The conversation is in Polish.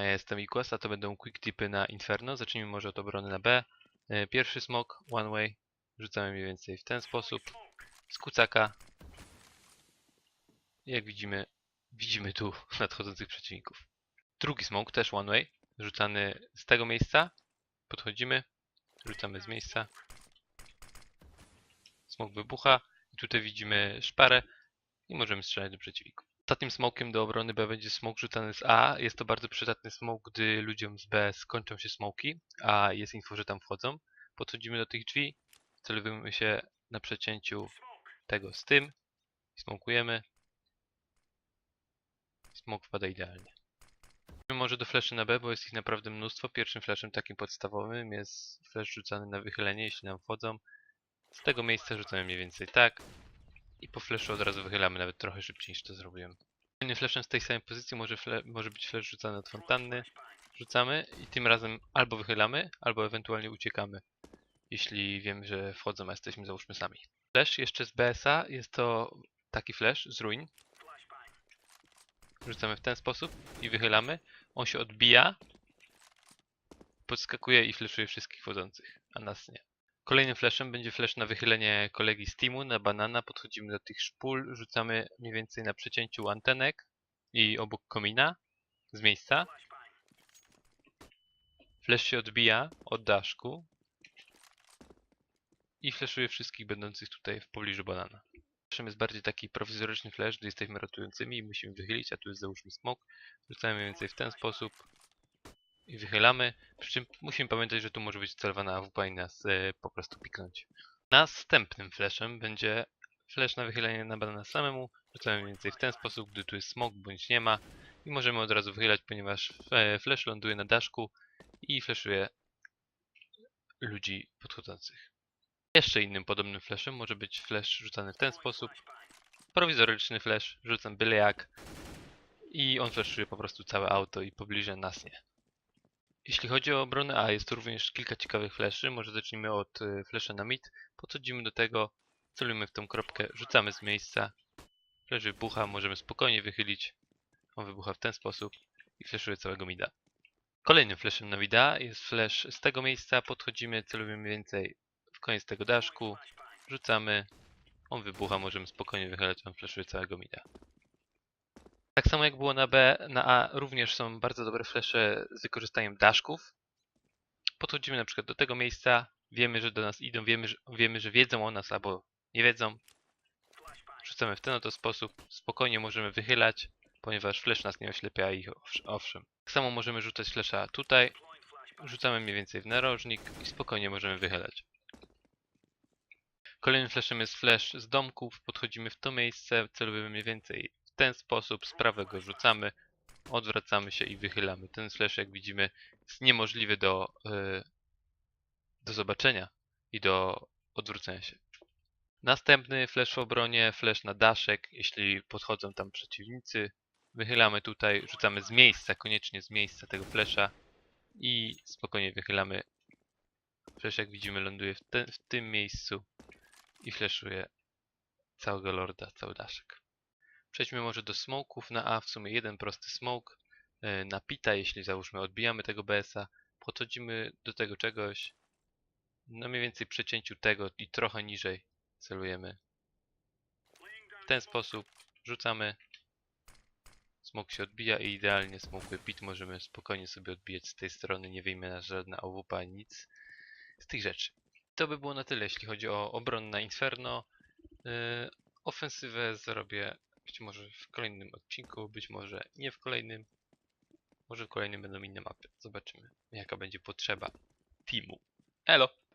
Ja jestem Ikos, a to będą quick tipy na Inferno. Zacznijmy może od obrony na B. E, Pierwszy smok, one way. Rzucamy mniej więcej w ten sposób. Z kucaka. Jak widzimy, widzimy tu nadchodzących przeciwników. Drugi smok, też one way. Rzucany z tego miejsca. Podchodzimy. Rzucamy z miejsca. Smok wybucha. I tutaj widzimy szparę. I możemy strzelać do przeciwników. Ostatnim smokiem do obrony B będzie smok rzucany z A. Jest to bardzo przydatny smok, gdy ludziom z B skończą się smoki, a jest info, że tam wchodzą. Podchodzimy do tych drzwi, celujemy się na przecięciu tego z tym, smokujemy. Smok wpada idealnie. Może do fleszy na B, bo jest ich naprawdę mnóstwo. Pierwszym flashem takim podstawowym jest flash rzucany na wychylenie, jeśli nam wchodzą. Z tego miejsca rzucamy mniej więcej tak. I po flashu od razu wychylamy, nawet trochę szybciej niż to zrobiłem. Kolejnym flashem z tej samej pozycji może, może być flash rzucany od fontanny. Rzucamy i tym razem albo wychylamy, albo ewentualnie uciekamy. Jeśli wiemy, że wchodzą, a jesteśmy załóżmy sami. Flash jeszcze z BS-a jest to taki flash z ruin. Rzucamy w ten sposób i wychylamy. On się odbija, podskakuje i flashuje wszystkich wchodzących, a nas nie. Kolejnym flashem będzie flash na wychylenie kolegi z teamu, na banana. Podchodzimy do tych szpul, rzucamy mniej więcej na przecięciu antenek i obok komina z miejsca. Flash się odbija od daszku i flashuje wszystkich będących tutaj w pobliżu banana. Flashem jest bardziej taki prowizoryczny flash, gdy jesteśmy ratującymi i musimy wychylić, a tu jest załóżmy smok. Rzucamy mniej więcej w ten sposób i wychylamy. Przy czym musimy pamiętać, że tu może być celowana AWP i nas e, po prostu piknąć. Następnym flashem będzie flash na wychylenie na banana samemu. Rzucamy więcej w ten sposób, gdy tu jest smok bądź nie ma. I możemy od razu wychylać, ponieważ e, flash ląduje na daszku i flashuje ludzi podchodzących. Jeszcze innym podobnym flashem może być flash rzucany w ten sposób. Prowizoryczny flash, rzucam byle jak. I on flashuje po prostu całe auto i pobliże nas nie. Jeśli chodzi o obronę A, jest tu również kilka ciekawych fleszy. Może zacznijmy od y, flesza na mid. Podchodzimy do tego, celujemy w tą kropkę, rzucamy z miejsca. Flash wybucha, możemy spokojnie wychylić. On wybucha w ten sposób i flashuje całego mida. Kolejnym flashem na mida jest flash z tego miejsca. Podchodzimy, celujemy więcej w koniec tego daszku. Rzucamy. On wybucha, możemy spokojnie wychylać, on flashuje całego mida. Tak samo jak było na B, na A również są bardzo dobre flesze z wykorzystaniem daszków. Podchodzimy na przykład do tego miejsca, wiemy, że do nas idą, wiemy, że, wiemy, że wiedzą o nas albo nie wiedzą. Rzucamy w ten oto sposób, spokojnie możemy wychylać, ponieważ flash nas nie oślepia owsz- owszem. Tak samo możemy rzucać flesza tutaj, rzucamy mniej więcej w narożnik i spokojnie możemy wychylać. Kolejnym flashem jest flash z domków, podchodzimy w to miejsce, celujemy mniej więcej ten sposób, z prawego rzucamy, odwracamy się i wychylamy. Ten flash, jak widzimy, jest niemożliwy do, yy, do zobaczenia i do odwrócenia się. Następny flash w obronie, flash na daszek, jeśli podchodzą tam przeciwnicy. Wychylamy tutaj, rzucamy z miejsca, koniecznie z miejsca tego flasha i spokojnie wychylamy. Flash, jak widzimy, ląduje w, te, w tym miejscu i flashuje całego lorda, cały daszek. Przejdźmy może do smoków na A, w sumie jeden prosty smoke. Na pita, jeśli załóżmy odbijamy tego BS-a, podchodzimy do tego czegoś, no mniej więcej przecięciu tego i trochę niżej celujemy. W ten sposób rzucamy, smok się odbija i idealnie smokuje pit, możemy spokojnie sobie odbijać z tej strony, nie wyjmie nas żadna ani nic z tych rzeczy. To by było na tyle, jeśli chodzi o obronę na Inferno. Yy, ofensywę zrobię być może w kolejnym odcinku, być może nie w kolejnym. Może w kolejnym będą inne mapy. Zobaczymy, jaka będzie potrzeba teamu. Elo!